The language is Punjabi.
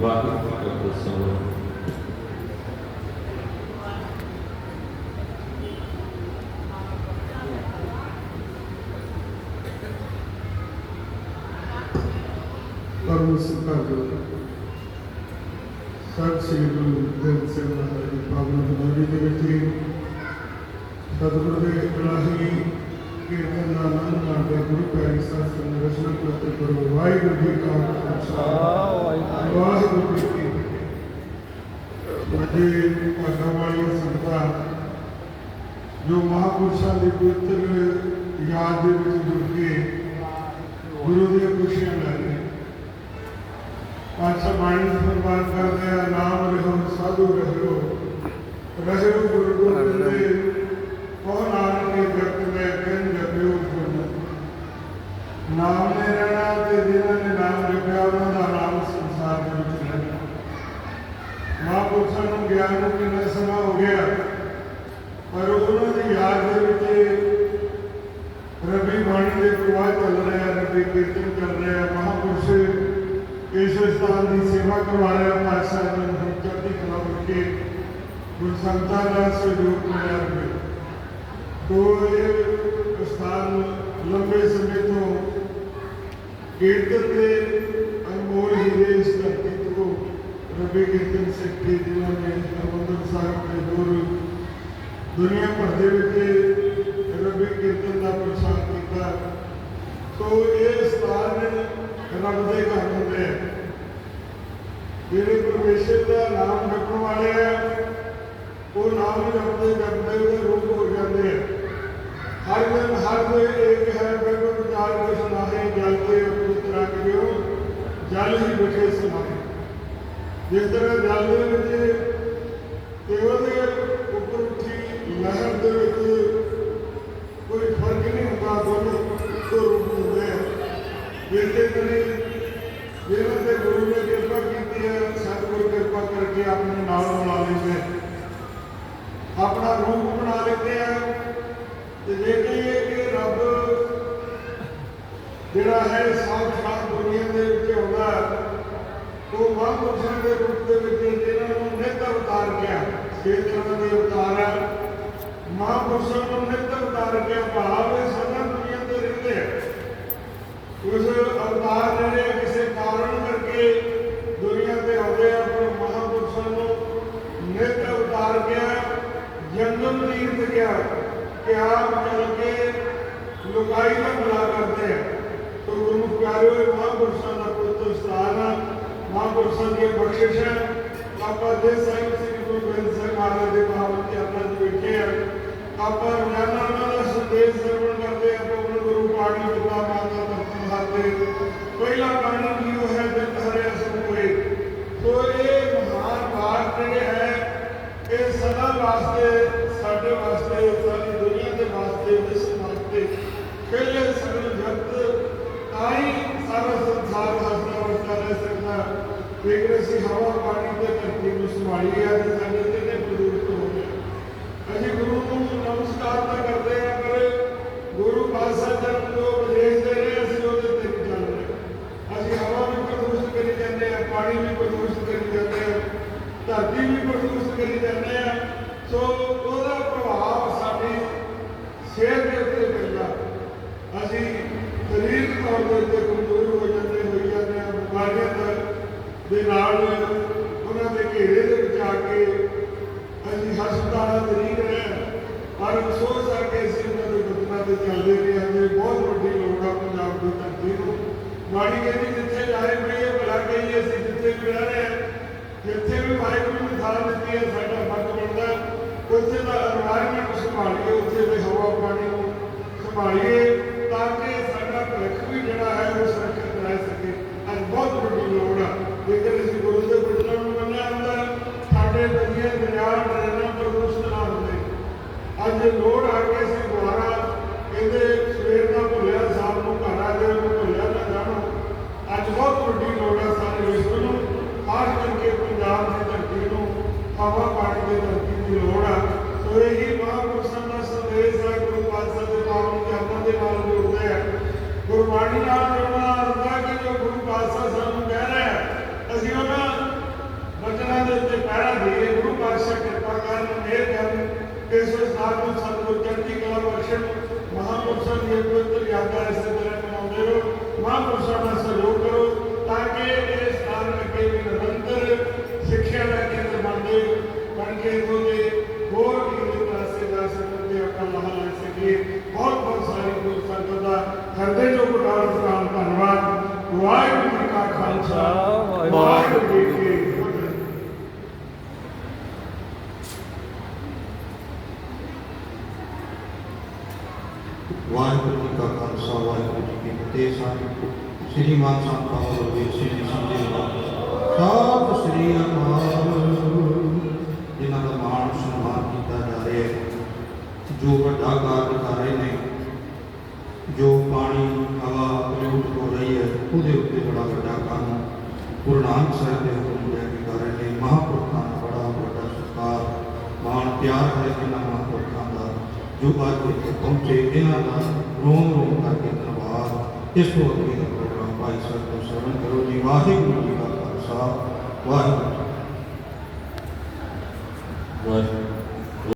ਵਾਹਿਗੁਰੂ ਜੀ ਕਾ ਖਾਲਸਾ ਪਰਮ ਸੁਖਾਗੋ ਸਤਿ ਸ੍ਰੀ ਗੁਰੂ ਗ੍ਰੰਥ ਸਾਹਿਬ ਮਹਾਰਾਜ ਦੀ ਪਾਵਨ ਬੁਲਾਰੀ ਦੇ ਵਿੱਚ ਸਤਿਗੁਰ ਦੇ ਇਲਾਹੀ ਗੁਰੂ ਪਿਆਰੀ ਸਾਧ ਸੰਗਤ ਰਚਨਾ ਕਰਤੇ ਕਰੋ ਵਾਹਿਗੁਰੂ ਜੀ ਕਾ ਖਾਲਸਾ ਵਾਹਿਗੁਰੂ ਜੀ ਕੀ ਫਤਿਹ ਵੱਡੇ ਭਾਗਾਂ ਵਾਲੀਆਂ ਸੰਗਤਾਂ ਜੋ ਮਹਾਪੁਰਸ਼ਾਂ ਦੀ ਪਵਿੱਤਰ ਯਾਦ ਦੇ ਵਿੱਚ ਜੁੜ ਕੇ ਗੁਰੂ ਦੀਆਂ ਖੁਸ਼ੀਆਂ ਲੈ ਰਹੇ ਪਾਤਸ਼ਾਹ ਬਾਣੀ ਨੂੰ ਫਰਮਾਨ ਕਰਦੇ ਆ ਨਾਮ ਰਹੋ ਸਾਧੂ ਰਹੋ ਰਹੋ ਗੁਰੂ ਗੋਬਿੰਦ ਦੇ ਕੋ ਨਾਨਕ ਕੇ ਜਗਤ ਮੈਂ ਕਹਿੰ ਜਪਿਓ ਗੁਰੂ ਨਾਮ ਨੇ ਰਹਿਣਾ ਤੇ ਜਿਨ੍ਹਾਂ ਨੇ ਨਾਮ ਜਪਿਆ ਉਹਨਾਂ ਦਾ ਨਾਮ ਸੰਸਾਰ ਦੇ ਵਿੱਚ ਰਹਿਣਾ ਮਹਾਂਪੁਰਸ਼ਾਂ ਨੂੰ ਕਿੰਨਾ ਸਮਾਂ ਹੋ ਗਿਆ। ਪਰ ਉਹਨਾਂ ਦੀ ਯਾਦ ਦੇ ਵਿੱਚ ਰੱਬੀ ਬਾਣੀ ਦੇ ਪ੍ਰਵਾਹ ਚੱਲ ਰਿਹਾ, ਰੱਬੀ ਕੀਰਤਨ ਚੱਲ ਰਿਹਾ, ਮਹਾਂਪੁਰਸ਼ ਇਸ ਸਥਾਨ ਦੀ ਸੇਵਾ ਕਰਵਾ ਰਿਹਾ, ਪਾਤਸ਼ਾਹ ਜੀ ਨੂੰ ਚੜ੍ਹਦੀ ਕਲਾ ਬਖਸ਼ੇ ਗੁਰ ਸੰਤਾਂ ਦਾ ਸਹਿਯੋਗ ਮਿਲਿਆ ਰਹੇ ਤੋ ਇਹ ਸਥਾਨ ਲੰਬੇ ਸਮੇਂ ਤੋਂ ਕੀਰਤਨ ਦੇ ਅਨਮੋਲ ਹੀਰੇ ਇਸ ਧਰਤੀ ਰੱਬੀ ਕੀਰਤਨ ਸਿੱਖੀ, ਜਿਨ੍ਹਾਂ ਨੇ ਹਰਿਮੰਦਰ ਸਾਹਿਬ ਦੇ ਦੂਰ ਦੁਨੀਆ ਭਰ ਦੇ ਵਿੱਚ ਰੱਬੀ ਕੀਰਤਨ ਦਾ ਪ੍ਰਸਾਰ ਕੀਤਾ। ਸੋ ਇਹ ਸਥਾਨ ਰੱਬ ਦੇ ਘਰ ਹੁੰਦੇ ਆ ਜਿਹੜੇ ਪਰਮੇਸ਼ਰ ਦਾ ਨਾਮ ਜਪਣ ਵਾਲੇ ਆ, ਉਹ ਨਾਮ ਜਪਦੇ ਕਰਦੇ ਉਹਦੇ ਰੂਪ ਹੋ ਜਾਂਦੇ ਆ ਹਰ ਦਿਨ ਹਰ ਕੋਈ ਇੱਕ ਹੈ, ਬਿਲਕੁਲ ਵਿਚਾਰ ਕੇ ਸੁਣਾਏ ਜਲ ਤੇ ਅਪਵਿੱਤਰ ਰੱਖ ਦਿਓ ਜਲ ਹੀ ਬਚੇ ਸੁਣਾਏ ਜਿਸ ਤਰ੍ਹਾਂ ਜਲ ਦੇ ਵਿੱਚ ਤੇ ਉਹਦੇ ਉੱਪਰ ਉੱਠੀ ਲਹਿਰ ਦੇ ਵਿੱਚ ਕੋਈ ਫ਼ਰਕ ਨਹੀਂ ਹੁੰਦਾ ਦੋਨੋਂ ਇੱਕੋ ਰੂਪ ਹੁੰਦੇ ਆ। ਜਿਸਦੇ ਕਰੀ ਜਿਹਨਾਂ ਤੇ ਗੁਰੂ ਨੇ ਕਿਰਪਾ ਕੀਤੀ ਹੈ ਸਤਿਗੁਰੂ ਕਿਰਪਾ ਕਰਕੇ ਆਪਣੇ ਨਾਲ ਬਣਾ ਲੈਂਦੇ ਆਪਣਾ ਰੂਪ ਬਣਾ ਲੈਂਦੇ ਆ ਤੇ ਜੇ ਕਹੀਏ ਕਿ ਰੱਬ ਜਿਹੜਾ ਹੈ ਸਾਥ ਦੁਨੀਆ ਦੇ ਵਿੱਚ ਆਉਂਦਾ ਹੈ, ਉਹ ਮਹਾਂਪੁਰਸ਼ਾਂ ਦੇ ਰੂਪ ਦੇ ਵਿੱਚ ਜਿਹਨਾਂ ਨੂੰ ਨਿਤ ਅਵਤਾਰ ਗਿਆ। ਛੇ ਤਰ੍ਹਾਂ ਦੇ ਅਵਤਾਰ ਹੈ। ਮਹਾਂਪੁਰਸ਼ਾਂ ਨੂੰ ਨਿਤ ਅਵਤਾਰ ਗਿਆ। ਭਾਵ ਇਹ ਸਦਾ ਦੁਨੀਆ ਤੇ ਰਹਿੰਦੇ ਆ। ਉਸ ਅਵਤਾਰ ਜਿਹੜੇ ਕਿਸੇ ਕਾਰਨ ਕਰਕੇ ਦੁਨੀਆ ਤੇ ਆਉਂਦੇ ਆ, ਪਰ ਮਹਾਂਪੁਰਸ਼ਾਂ ਨੂੰ ਨਿਤ ਅਵਤਾਰ ਗਿਆ ਜਨਮ ਤੀਰਥ ਗਿਆ। ਕਿ ਆਪ ਚੱਲ ਕੇ ਲੁਕਾਈ ਦਾ ਭਲਾ ਕਰਦੇ ਆ। ਤੋ ਗੁਰੂ ਪਿਆਰਿਓ ਮਹਾਂਪੁਰਸ਼ਾਂ ਦਾ ਪੁੱਤਰ ਸਥਾਨ ਆ ਮਹਾਂਪੁਰਸ਼ਾਂ ਦੀ ਬਖਸ਼ਿਸ਼ ਹੈ। ਆਪਾਂ ਦੇ ਸਾਹਿਬ ਸ੍ਰੀ ਗੁਰੂ ਗ੍ਰੰਥ ਸਾਹਿਬ ਮਹਾਰਾਜ ਦੇ ਪਾਵਨ ਚਰਨਾਂ 'ਚ ਬੈਠੇ ਆ ਆਪਾਂ ਰੋਜ਼ਾਨਾ ਉਹਨਾਂ ਦਾ ਸੰਦੇਸ਼ ਸਰਵਣ ਕਰਦੇ ਆ ਪਵਨ ਗੁਰੂ ਪਾਣੀ ਪਿਤਾ ਮਾਤਾ ਤਖਤ ਹਾਤੇ ਪਹਿਲਾ ਬਾਣੀ ਕੀ ਉਹ ਹੈ ਜਗ ਹਰਿਆ ਸਭ ਹੋਏ ਸੋ ਇਹ ਮਹਾਨ ਬਾਤ ਜਿਹੜੇ ਹੈ ਇਹ ਸਦਾ ਵਾਸਤੇ ਸਾਡੇ ਵਾਸਤੇ ਸਾਰੀ ਦੁਨੀਆ ਦੇ ਵਾਸਤੇ ਵਿਸ਼ਵ ਵਾਸਤੇ ਪਹਿਲੇ ਸਗਲ ਜਗਤ ਤਾਂ ਹੀ ਸਾਰਾ ਸੰਸਾਰ ਹਸਦਾ ਵਸਦਾ ਰਹਿ ਸਕਦਾ ਜੇਕਰ ਅਸੀਂ ਹਵਾ ਪਾਣੀ ਤੇ ਧਰਤੀ ਨੂੰ ਸੰਭਾਲੀਏ ਤੇ ਸਾਡੇ ਤੇ ਪ੍ਰਦੂਸ਼ਿਤ ਹੋ ਗਏ ਅਸੀਂ ਗੁਰੂ ਨੂੰ ਨਮਸਕਾਰ ਤਾਂ ਕਰਦੇ ਆ, ਪਰ ਗੁਰੂ ਪਾਤਸ਼ਾਹ ਜਨ ਜੋ ਉਪਦੇਸ਼ ਦੇ ਰਹੇ ਅਸੀਂ ਉਹਦੇ ਤੇ ਨਹੀਂ ਚੱਲ ਰਹੇ। ਅਸੀਂ ਹਵਾ ਵੀ ਪ੍ਰਦੂਸ਼ਿਤ ਕਰੀ ਜਾਂਦੇ ਆ, ਪਾਣੀ ਵੀ ਪ੍ਰਦੂਸ਼ਿਤ ਕਰੀ ਜਾਂਦੇ ਆ, ਧਰਤੀ ਵੀ ਪ੍ਰਦੂਸ਼ਿਤ ਕਰੀ ਜਾਂਦੇ ਆ। ਸੋ ਉਹਦਾ ਪ੍ਰਭਾਵ ਸਾਡੀ ਸਿਹਤ ਦੇ ਉੱਤੇ ਪੈਂਦਾ। ਅਸੀਂ ਸਰੀਰਕ ਤੌਰ ਦੇ ਉੱਤੇ ਕਮਜ਼ੋਰ ਹੋ ਜਾਂਦੇ, ਹੋਈ ਜਾਂਦੇ ਆ, ਬਿਮਾਰੀਆਂ ਦਾ ਦੇ ਨਾਲ ਉਹਨਾਂ ਦੇ ਘੇਰੇ ਦੇ ਵਿੱਚ ਆ ਕੇ ਦੀ ਹਸਪਤਾਲਾਂ ਦੇ ਰੀਡ ਹੈ ਪਰ ਅਫਸੋਸ ਆ ਕਿ ਅਸੀਂ ਉਹਨਾਂ ਦੇ ਬਚਨਾਂ ਤੇ ਚੱਲਦੇ ਰਹੇ ਅੱਗੇ ਬਹੁਤ ਵੱਡੀ ਲੋੜ ਆ ਪੰਜਾਬ ਦੀ ਧਰਤੀ ਨੂੰ। ਮਾੜੀ ਕਹਿੰਦੀ, ਜਿੱਥੇ ਜਾਏ ਪਈ ਹੈ ਭਲਾ ਕਹੀ ਅਸੀਂ ਜਿੱਥੇ ਵੀ ਰਹਿ ਰਹੇ ਹਾਂ, ਜਿੱਥੇ ਵੀ ਵਾਹਿਗੁਰੂ ਨੇ ਥਾਂ ਦਿੱਤੀ ਹੈ, ਸਾਡਾ ਫਰਜ਼ ਬਣਦਾ ਉੱਥੇ ਦਾ এনवायरमेंट ਸੰਭਾਲੀਏ ਉੱਥੇ ਦੇ ਹਵਾ ਪਾਣੀ ਨੂੰ ਸੰਭਾਲੀਏ। ਸਾਡੇ ਨਦੀਆਂ ਦਰਿਆ ਪ੍ਰਦੂਸ਼ਿਤ ਨਾ ਹੁੰਦੇ ਅੱਜ ਲੋੜ ਆ ਕੇ ਅਸੀਂ ਦੁਆਰਾ ਕਹਿੰਦੇ ਸਵੇਰ ਦਾ ਭੁੱਲਿਆ, ਸ਼ਾਮ ਨੂੰ ਘਰ ਆ ਜਾਏ ਉਹਨੂੰ ਭੁੱਲਿਆ ਨਾ ਜਾਣੋ। ਅੱਜ ਬਹੁਤ ਵੱਡੀ ਲੋੜ ਆ ਸਾਰੇ ਵਿਸ਼ਵ ਨੂੰ ਖਾਸ ਕਰਕੇ ਪੰਜਾਬ ਦੀ ਧਰਤੀ ਨੂੰ ਹਵਾ ਪਾਣੀ ਦੀ ਧਰਤੀ ਦੀ ਲੋੜ ਆ ਸੋ ਇਹੀ ਮਹਾਂਪੁਰਸ਼ਾਂ ਦਾ ਸੰਦੇਸ਼ ਹੈ ਗੁਰੂ ਪਾਤਸ਼ਾਹ ਦੇ ਪਾਵਨ ਚਰਨਾਂ ਦੇ ਨਾਲ ਦੀ ਇਹ ਪਵਿੱਤਰ ਤਰ੍ਹਾਂ ਮਨਾਉਂਦੇ ਰਹੋ ਮਹਾਂਪੁਰਸ਼ਾਂ ਦਾ ਸਹਿਯੋਗ ਕਰੋ ਤਾਂ ਕਿ ਇਹ ਸਥਾਨ ਅੱਗੇ ਵੀ ਨਿਰੰਤਰ ਸਿੱਖਿਆ ਦਾ ਕੇਂਦਰ ਬਣਦੇ ਬਣ ਕੇ ਉਹਦੇ ਹੋਰ ਵੀ ਦੇ ਪਾਸੇ ਜਾ ਸਕਣ ਤੇ ਆਪਣਾ ਲਾਹਾ ਲੈ ਸਕੀਏ ਬਹੁਤ ਬਹੁਤ ਸਾਰੀ ਗੁਰੂ ਸੰਗਤ ਦਾ ਹਰਦੇ ਜੋ ਗੁਰਦਾਰ ਪ੍ਰਣਾਮ ਧੰਨਵਾਦ ਵਾਹਿਗੁਰੂ ਕਾ ਖਾਲਸਾ ਵਾਹਿਗੁਰੂ ਜੀ ਕੀ ਫਤਿਹ ਵਾਹਿਗੁਰੂ ਜੀ ਕਾ ਖਾਲਸਾ, ਵਾਹਿਗੁਰੂ ਜੀ ਕੀ ਫਤਿਹ। ਸਾਹਿਬ ਸ੍ਰੀ ਮਾਨ ਸਾਹਿਬ ਪਾਵਰ ਦੇ ਸ੍ਰੀ ਸੰਜੇ ਸਤਿ ਸ੍ਰੀ ਅਕਾਲ। ਜਿਨ੍ਹਾਂ ਦਾ ਮਾਣ ਸਨਮਾਨ ਕੀਤਾ ਜਾ ਰਿਹਾ ਹੈ, ਜੋ ਵੱਡਾ ਕਾਰਜ ਕਰ ਰਹੇ ਨੇ, ਜੋ ਪਾਣੀ, ਹਵਾ ਪ੍ਰਯੋਗ ਹੋ ਰਹੀ ਹੈ, ਉਹਦੇ ਉੱਤੇ ਬੜਾ ਵੱਡਾ ਕੰਮ ਗੁਰੂ ਨਾਨਕ ਸਾਹਿਬ ਦੇ ਹੁਕਮ ਲੈ ਕੇ ਕਰ ਰਹੇ ਨੇ। ਮਹਾਂਪੁਰਖਾਂ ਦਾ ਬੜਾ ਵੱਡਾ ਸਤਿਕਾਰ, ਮਾਣ, ਪਿਆਰ ਹੈ ਇਹਨਾਂ ਮਹਾਂਪੁਰਖਾਂ ਦਾ, ਜੋ ਅੱਜ ਪਹੁੰਚੇ ਇਹਨਾਂ ਦਾ ਰੋਮ ਰੋਮ ਕਰਕੇ ਧੰਨਵਾਦ ਇਸ ਤੋਂ ਅੱਗੇ ਦਾ ਪ੍ਰੋਗਰਾਮ ਭਾਈ ਸਾਹਿਬ ਤੋਂ ਸ਼ਰਣ ਕਰੋ ਜੀ। ਵਾਹਿਗੁਰੂ ਜੀ ਦਾ ਖਾਲਸਾ। ਵਾਹਿਗੁਰੂ ਵਾਹਿਗੁਰੂ